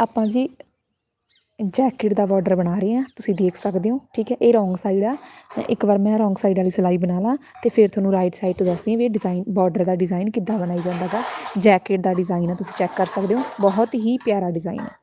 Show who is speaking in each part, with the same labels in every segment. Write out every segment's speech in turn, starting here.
Speaker 1: ਆਪਾਂ ਜੀ ਜੈਕਟ ਦਾ ਬਾਰਡਰ ਬਣਾ ਰਹੇ ਹਾਂ, ਤੁਸੀਂ ਦੇਖ ਸਕਦੇ ਹੋ, ਠੀਕ ਹੈ, ਇਹ ਰੋਂਗ ਸਾਈਡ ਆ। ਇੱਕ ਵਾਰ ਮੈਂ ਰੋਂਗ ਸਾਈਡ ਵਾਲੀ ਸਿਲਾਈ ਬਣਾ ਲਾਂ ਤੇ ਫਿਰ ਤੁਹਾਨੂੰ ਰਾਈਟ ਸਾਈਡ ਤੋਂ ਦੱਸਦੀ ਹਾਂ ਵੀ ਇਹ ਡਿਜ਼ਾਈਨ ਬਾਰਡਰ ਦਾ ਡਿਜ਼ਾਈਨ ਕਿੱਦਾਂ ਬਣਾਈ ਜਾਂਦਾ ਗਾ। ਜੈਕਟ ਦਾ ਡਿਜ਼ਾਈਨ ਆ, ਤੁਸੀਂ ਚੈੱਕ ਕਰ ਸਕਦੇ ਹੋ, ਬਹੁਤ ਹੀ ਪਿਆਰਾ ਡਿਜ਼ਾਈਨ ਹੈ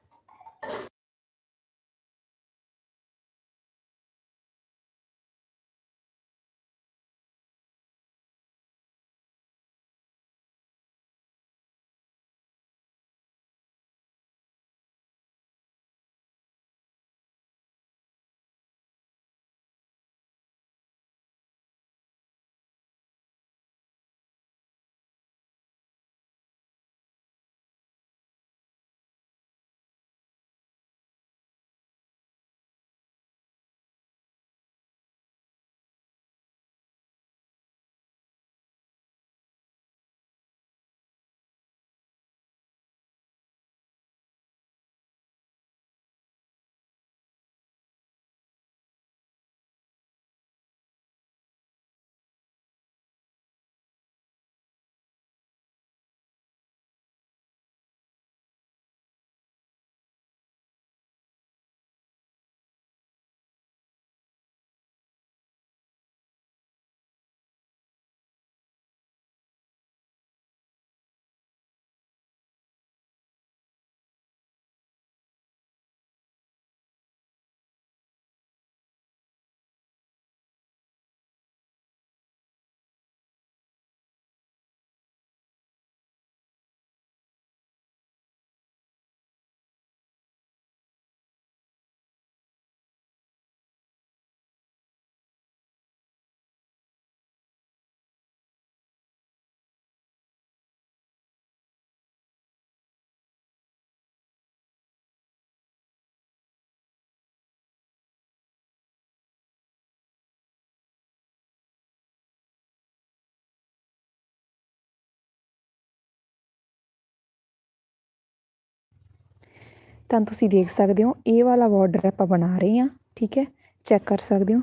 Speaker 1: ਤਾਂ ਤੁਸੀਂ ਦੇਖ ਸਕਦੇ ਹੋ, ਇਹ ਵਾਲਾ ਬਾਰਡਰ ਆਪਾਂ ਬਣਾ ਰਹੇ ਹਾਂ, ਠੀਕ ਹੈ ਚੈੱਕ ਕਰ ਸਕਦੇ ਹੋ।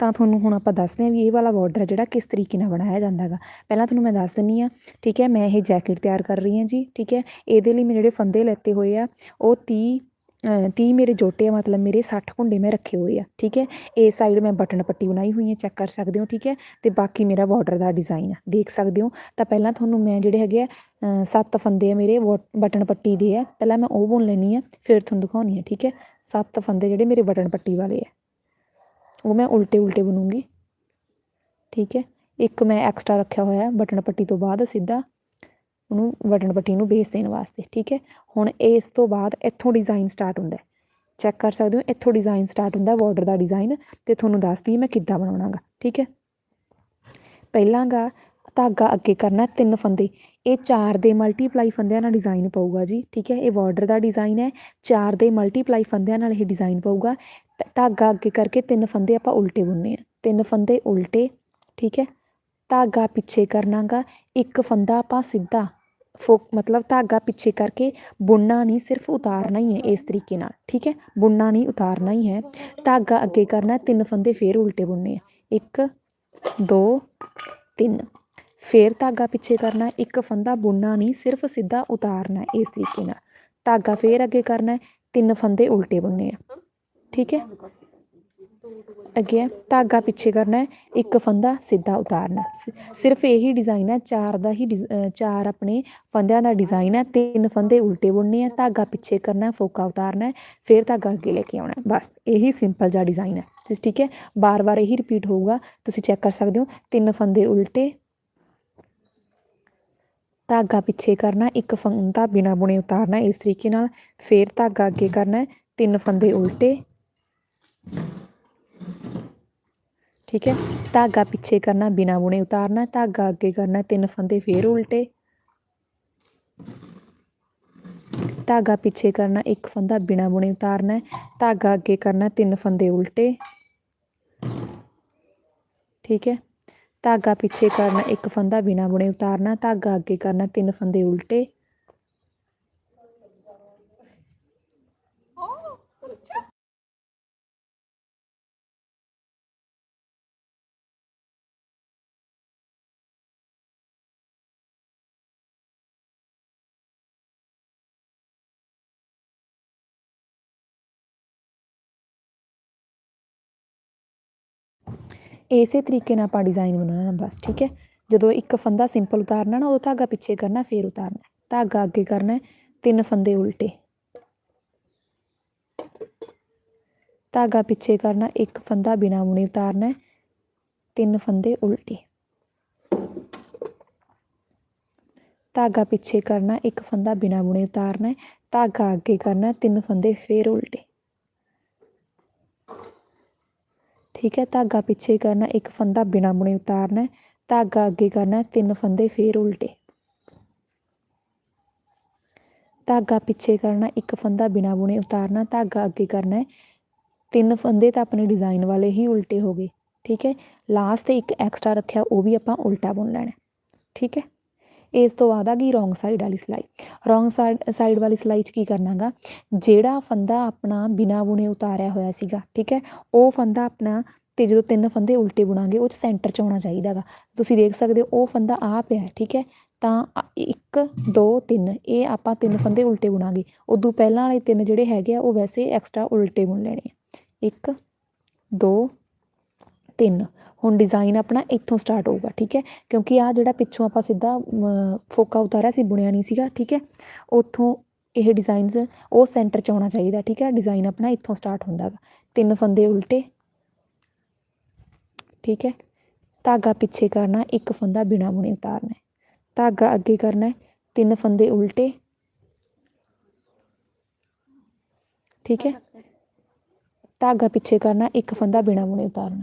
Speaker 1: ਤਾਂ ਤੁਹਾਨੂੰ ਹੁਣ ਆਪਾਂ ਦੱਸਦੇ ਹਾਂ ਵੀ ਇਹ ਵਾਲਾ ਬਾਰਡਰ ਜਿਹੜਾ ਕਿਸ ਤਰੀਕੇ ਨਾਲ ਬਣਾਇਆ ਜਾਂਦਾ ਹੈਗਾ। ਪਹਿਲਾਂ ਤੁਹਾਨੂੰ ਮੈਂ ਦੱਸ ਦਿੰਨੀ ਆ ਠੀਕ ਹੈ, ਮੈਂ ਇਹ ਜੈਕਟ ਤਿਆਰ ਕਰ ਰਹੀ ਹਾਂ ਜੀ, ਠੀਕ ਹੈ, ਇਹਦੇ ਲਈ ਮੈਂ ਜਿਹੜੇ ਫੰਦੇ ਲੈਤੇ ਹੋਏ ਆ, ਉਹ 30 ਤੀਹ ਮੇਰੇ ਜੋਟੇ ਆ, ਮਤਲਬ ਮੇਰੇ 60 ਕੁੰਡੇ ਮੈਂ ਰੱਖੇ ਹੋਏ ਆ, ਠੀਕ ਹੈ? ਇਹ ਸਾਈਡ ਮੈਂ ਬਟਨ ਪੱਟੀ ਬਣਾਈ ਹੋਈ ਹੈ ਚੈੱਕ ਕਰ ਸਕਦੇ ਹੋ, ਠੀਕ ਹੈ? ਤੇ ਬਾਕੀ ਮੇਰਾ ਬਾਰਡਰ ਦਾ ਡਿਜ਼ਾਈਨ ਆ, ਦੇਖ ਸਕਦੇ ਹੋ? ਤਾਂ ਪਹਿਲਾਂ ਤੁਹਾਨੂੰ ਮੈਂ ਜਿਹੜੇ ਹੈਗੇ ਆ ਸੱਤ ਫੰਦੇ ਆ ਮੇਰੇ ਬਟਨ ਪੱਟੀ ਦੇ ਆ, ਪਹਿਲਾਂ ਮੈਂ ਉਹ ਬੁਣ ਲੈਣੀ ਆ ਫਿਰ ਤੁਹਾਨੂੰ ਦਿਖਾਉਣੀ ਆ ਠੀਕ ਹੈ? ਸੱਤ ਫੰਦੇ ਜਿਹੜੇ ਮੇਰੇ ਬਟਨ ਪੱਟੀ ਵਾਲੇ ਆ, ਉਹ ਮੈਂ ਉਲਟੇ ਉਲਟੇ ਬਣੂੰਗੀ, ਠੀਕ ਹੈ? ਇੱਕ ਮੈਂ ਐਕਸਟਰਾ ਰੱਖਿਆ ਹੋਇਆ ਬਟਨ ਪੱਟੀ ਤੋਂ ਬਾਅਦ ਸਿੱਧਾ ਉਹਨੂੰ ਬਟਨ ਪੱਟੀ ਨੂੰ ਬੇਸ ਦੇਣ ਵਾਸਤੇ, ਠੀਕ ਹੈ? ਹੁਣ ਇਸ ਤੋਂ ਬਾਅਦ ਇੱਥੋਂ ਡਿਜ਼ਾਈਨ ਸਟਾਰਟ ਹੁੰਦਾ ਚੈੱਕ ਕਰ ਸਕਦੇ ਹੋ, ਇੱਥੋਂ ਡਿਜ਼ਾਈਨ ਸਟਾਰਟ ਹੁੰਦਾ ਬਾਰਡਰ ਦਾ ਡਿਜ਼ਾਈਨ ਤੇ ਤੁਹਾਨੂੰ ਦੱਸਦੀ ਮੈਂ ਕਿੱਦਾਂ ਬਣਾਉਣਾਗਾ, ਠੀਕ ਹੈ? ਪਹਿਲਾਂ ਗਾ ਧਾਗਾ ਅੱਗੇ ਕਰਨਾ ਤਿੰਨ ਫੰਦੇ। ਇਹ ਚਾਰ ਦੇ ਮਲਟੀਪਲਾਈ ਫੰਦਿਆਂ ਨਾਲ ਡਿਜ਼ਾਈਨ ਪਊਗਾ ਜੀ, ਠੀਕ ਹੈ? ਇਹ ਬਾਰਡਰ ਦਾ ਡਿਜ਼ਾਈਨ ਹੈ, ਚਾਰ ਦੇ ਮਲਟੀਪਲਾਈ ਫੰਦਿਆਂ ਨਾਲ ਇਹ ਡਿਜ਼ਾਈਨ ਪਊਗਾ। ਧਾਗਾ ਅੱਗੇ ਕਰਕੇ ਤਿੰਨ ਫੰਦੇ ਆਪਾਂ ਉਲਟੇ ਬੁਣਨੇ ਆ। ਤਿੰਨ ਫੰਦੇ ਉਲਟੇ, ਠੀਕ ਹੈ? ਧਾਗਾ ਪਿੱਛੇ ਕਰਨਾਗਾ, ਇੱਕ ਫੰਦਾ ਆਪਾਂ ਸਿੱਧਾ ਫੋ, ਮਤਲਬ ਧਾਗਾ ਪਿੱਛੇ ਕਰਕੇ ਬੁਣਨਾ ਨਹੀਂ, ਸਿਰਫ ਉਤਾਰਨਾ ਹੀ ਹੈ ਇਸ ਤਰੀਕੇ ਨਾਲ, ਠੀਕ ਹੈ? ਬੁਣਨਾ ਨਹੀਂ, ਉਤਾਰਨਾ ਹੀ ਹੈ। ਧਾਗਾ ਅੱਗੇ ਕਰਨਾ ਤਿੰਨ ਫੰਦੇ ਫੇਰ ਉਲਟੇ ਬੁਣਨੇ ਆ ਇੱਕ, ਦੋ, ਤਿੰਨ। ਫੇਰ ਧਾਗਾ ਪਿੱਛੇ ਕਰਨਾ ਇੱਕ ਫੰਦਾ ਬੁਣਨਾ ਨਹੀਂ, ਸਿਰਫ ਸਿੱਧਾ ਉਤਾਰਨਾ ਇਸ ਤਰੀਕੇ ਨਾਲ। ਧਾਗਾ ਫੇਰ ਅੱਗੇ ਕਰਨਾ ਤਿੰਨ ਫੰਦੇ ਉਲਟੇ ਬੁਣਨੇ ਆ ਠੀਕ ਹੈ? ਅੱਗੇ ਧਾਗਾ ਪਿੱਛੇ ਕਰਨਾ ਇੱਕ ਫੰਦਾ ਸਿੱਧਾ ਉਤਾਰਨਾ ਸਿਰਫ ਇਹੀ ਡਿਜ਼ਾਈਨ ਹੈ, ਚਾਰ ਦਾ ਹੀ ਚਾਰ ਆਪਣੇ ਫੰਦਿਆਂ ਦਾ ਡਿਜ਼ਾਈਨ ਹੈ, ਤਿੰਨ ਫੰਦੇ ਉਲਟੇ ਬੁਣਨੇ ਆ ਧਾਗਾ ਪਿੱਛੇ ਕਰਨਾ ਫੋਕਾ ਉਤਾਰਨਾ ਫਿਰ ਧਾਗਾ ਅੱਗੇ ਲੈ ਕੇ ਆਉਣਾ ਬਸ, ਇਹੀ ਸਿੰਪਲ ਜਿਹਾ ਡਿਜ਼ਾਈਨ ਹੈ। ਠੀਕ ਹੈ? ਬਾਰ-ਬਾਰ ਇਹੀ ਰਿਪੀਟ ਹੋਊਗਾ, ਤੁਸੀਂ ਚੈੱਕ ਕਰ ਸਕਦੇ ਹੋ, ਤਿੰਨ ਫੰਦੇ ਉਲਟੇ, ਧਾਗਾ ਪਿੱਛੇ ਕਰਨਾ ਇੱਕ ਫੰਦਾ ਬਿਨਾ ਬੁਣੇ ਉਤਾਰਨਾ ਇਸ ਤਰੀਕੇ ਨਾਲ ਫਿਰ ਧਾਗਾ ਅੱਗੇ ਕਰਨਾ ਤਿੰਨ ਫੰਦੇ ਉਲਟੇ। ਠੀਕ ਹੈ? ਧਾਗਾ ਪਿੱਛੇ ਕਰਨਾ, ਬਿਨਾ ਬੁਣੇ ਉਤਾਰਨਾ, ਧਾਗਾ ਅੱਗੇ ਕਰਨਾ, ਤਿੰਨ ਫੰਦੇ ਫੇਰ ਉਲਟੇ। ਧਾਗਾ ਪਿੱਛੇ ਕਰਨਾ, ਇੱਕ ਫੰਦਾ ਬਿਨਾ ਬੁਣੇ ਉਤਾਰਨਾ, ਧਾਗਾ ਅੱਗੇ ਕਰਨਾ, ਤਿੰਨ ਫੰਦੇ ਉਲਟੇ। ਠੀਕ ਹੈ? ਧਾਗਾ ਪਿੱਛੇ ਕਰਨਾ, ਇੱਕ ਫੰਦਾ ਬਿਨਾ ਬੁਣੇ ਉਤਾਰਨਾ, ਧਾਗਾ ਅੱਗੇ ਕਰਨਾ, ਤਿੰਨ ਫੰਦੇ ਉਲਟੇ। ਇਸੇ ਤਰੀਕੇ ਨਾਲ ਆਪਾਂ ਡਿਜ਼ਾਈਨ ਬਣਾਉਣਾ ਬਸ, ਠੀਕ ਹੈ? ਜਦੋਂ ਇੱਕ ਫੰਦਾ ਸਿੰਪਲ ਉਤਾਰਨਾ ਨਾ, ਉਹ ਧਾਗਾ ਪਿੱਛੇ ਕਰਨਾ, ਫੇਰ ਉਤਾਰਨਾ। ਧਾਗਾ ਅੱਗੇ ਕਰਨਾ ਤਿੰਨ ਫੰਦੇ ਉਲਟੇ। ਧਾਗਾ ਪਿੱਛੇ ਕਰਨਾ, ਇੱਕ ਫੰਦਾ ਬਿਨਾ ਬੁਣੇ ਉਤਾਰਨਾ ਤਿੰਨ ਫੰਦੇ ਉਲਟੇ। ਧਾਗਾ ਪਿੱਛੇ ਕਰਨਾ, ਇੱਕ ਫੰਦਾ ਬਿਨਾ ਬੁਣੇ ਉਤਾਰਨਾ ਧਾਗਾ ਅੱਗੇ ਕਰਨਾ ਤਿੰਨ ਫੰਦੇ ਫੇਰ ਉਲਟੇ। ਠੀਕ ਹੈ, ਧਾਗਾ ਪਿੱਛੇ ਕਰਨਾ, ਇੱਕ ਫੰਦਾ ਬਿਨਾ ਬੁਣੇ ਉਤਾਰਨਾ, ਧਾਗਾ ਅੱਗੇ ਕਰਨਾ, ਤਿੰਨ ਫੰਦੇ ਫੇਰ ਉਲਟੇ। ਧਾਗਾ ਪਿੱਛੇ ਕਰਨਾ, ਇੱਕ ਫੰਦਾ ਬਿਨਾ ਬੁਣੇ ਉਤਾਰਨਾ, ਧਾਗਾ ਅੱਗੇ ਕਰਨਾ, ਤਿੰਨ ਫੰਦੇ ਤਾਂ ਆਪਣੇ ਡਿਜ਼ਾਈਨ ਵਾਲੇ ਹੀ ਉਲਟੇ ਹੋ ਗਏ, ਠੀਕ ਹੈ। ਲਾਸਟ ਤੇ ਇੱਕ ਐਕਸਟਰਾ ਰੱਖਿਆ, ਉਹ ਵੀ ਆਪਾਂ ਉਲਟਾ ਬੁਣ ਲੈਣਾ, ਠੀਕ ਹੈ। ਇਸ ਤੋਂ ਬਾਅਦ ਆ ਗਈ ਰੋਂਗ ਸਾਈਡ ਵਾਲੀ ਸਿਲਾਈ। ਰੋਂਗ ਸਾਈਡ ਸਾਈਡ ਵਾਲੀ ਸਿਲਾਈ 'ਚ ਕੀ ਕਰਨਾਗਾ? ਜਿਹੜਾ ਫੰਦਾ ਆਪਣਾ ਬਿਨਾ ਬੁਣੇ ਉਤਾਰਿਆ ਹੋਇਆ ਸੀਗਾ, ਠੀਕ ਹੈ? ਉਹ ਫੰਦਾ ਆਪਣਾ ਤੇ ਜਦੋਂ ਤਿੰਨ ਫੰਦੇ ਉਲਟੇ ਬੁਣਾਂਗੇ, ਉਹ 'ਚ ਸੈਂਟਰ 'ਚ ਆਉਣਾ ਚਾਹੀਦਾਗਾ। ਤੁਸੀਂ ਦੇਖ ਸਕਦੇ ਹੋ, ਉਹ ਫੰਦਾ ਆ ਪਿਆ, ਠੀਕ ਹੈ? ਤਾਂ ਆ- ਇੱਕ, ਦੋ, ਤਿੰਨ, ਇਹ ਆਪਾਂ ਤਿੰਨ ਫੰਦੇ ਉਲਟੇ ਬੁਣਾਂਗੇ। ਉਦੋਂ ਪਹਿਲਾਂ ਵਾਲੇ ਤਿੰਨ ਜਿਹੜੇ ਹੈਗੇ ਆ, ਉਹ ਵੈਸੇ ਐਕਸਟਰਾ ਉਲਟੇ ਬੁਣ ਲੈਣੇ ਆ। ਇੱਕ, ਦੋ ਤਿੰਨ। ਹੁਣ ਡਿਜ਼ਾਈਨ ਆਪਣਾ ਇੱਥੋਂ ਸਟਾਰਟ ਹੋਊਗਾ, ਠੀਕ ਹੈ? ਕਿਉਂਕਿ ਆ ਜਿਹੜਾ ਪਿੱਛੋਂ ਆਪਾਂ ਸਿੱਧਾ ਫੋਕਾ ਉਤਾਰਿਆ ਸੀ ਬੁਣਿਆ ਨਹੀਂ ਸੀਗਾ, ਠੀਕ ਹੈ? ਉੱਥੋਂ ਇਹ ਡਿਜ਼ਾਈਨਸ ਉਹ ਸੈਂਟਰ 'ਚ ਆਉਣਾ ਚਾਹੀਦਾ, ਠੀਕ ਹੈ? ਡਿਜ਼ਾਈਨ ਆਪਣਾ ਇੱਥੋਂ ਸਟਾਰਟ ਹੁੰਦਾ ਗਾ ਤਿੰਨ ਫੰਦੇ ਉਲਟੇ, ਠੀਕ ਹੈ? ਧਾਗਾ ਪਿੱਛੇ ਕਰਨਾ, ਇੱਕ ਫੰਦਾ ਬਿਨਾ ਬੁਣੇ ਉਤਾਰਨਾ ਧਾਗਾ ਅੱਗੇ ਕਰਨਾ ਤਿੰਨ ਫੰਦੇ ਉਲਟੇ, ਠੀਕ ਹੈ? ਧਾਗਾ ਪਿੱਛੇ ਕਰਨਾ, ਇੱਕ ਫੰਦਾ ਬਿਨਾ ਬੁਣੇ ਉਤਾਰਨਾ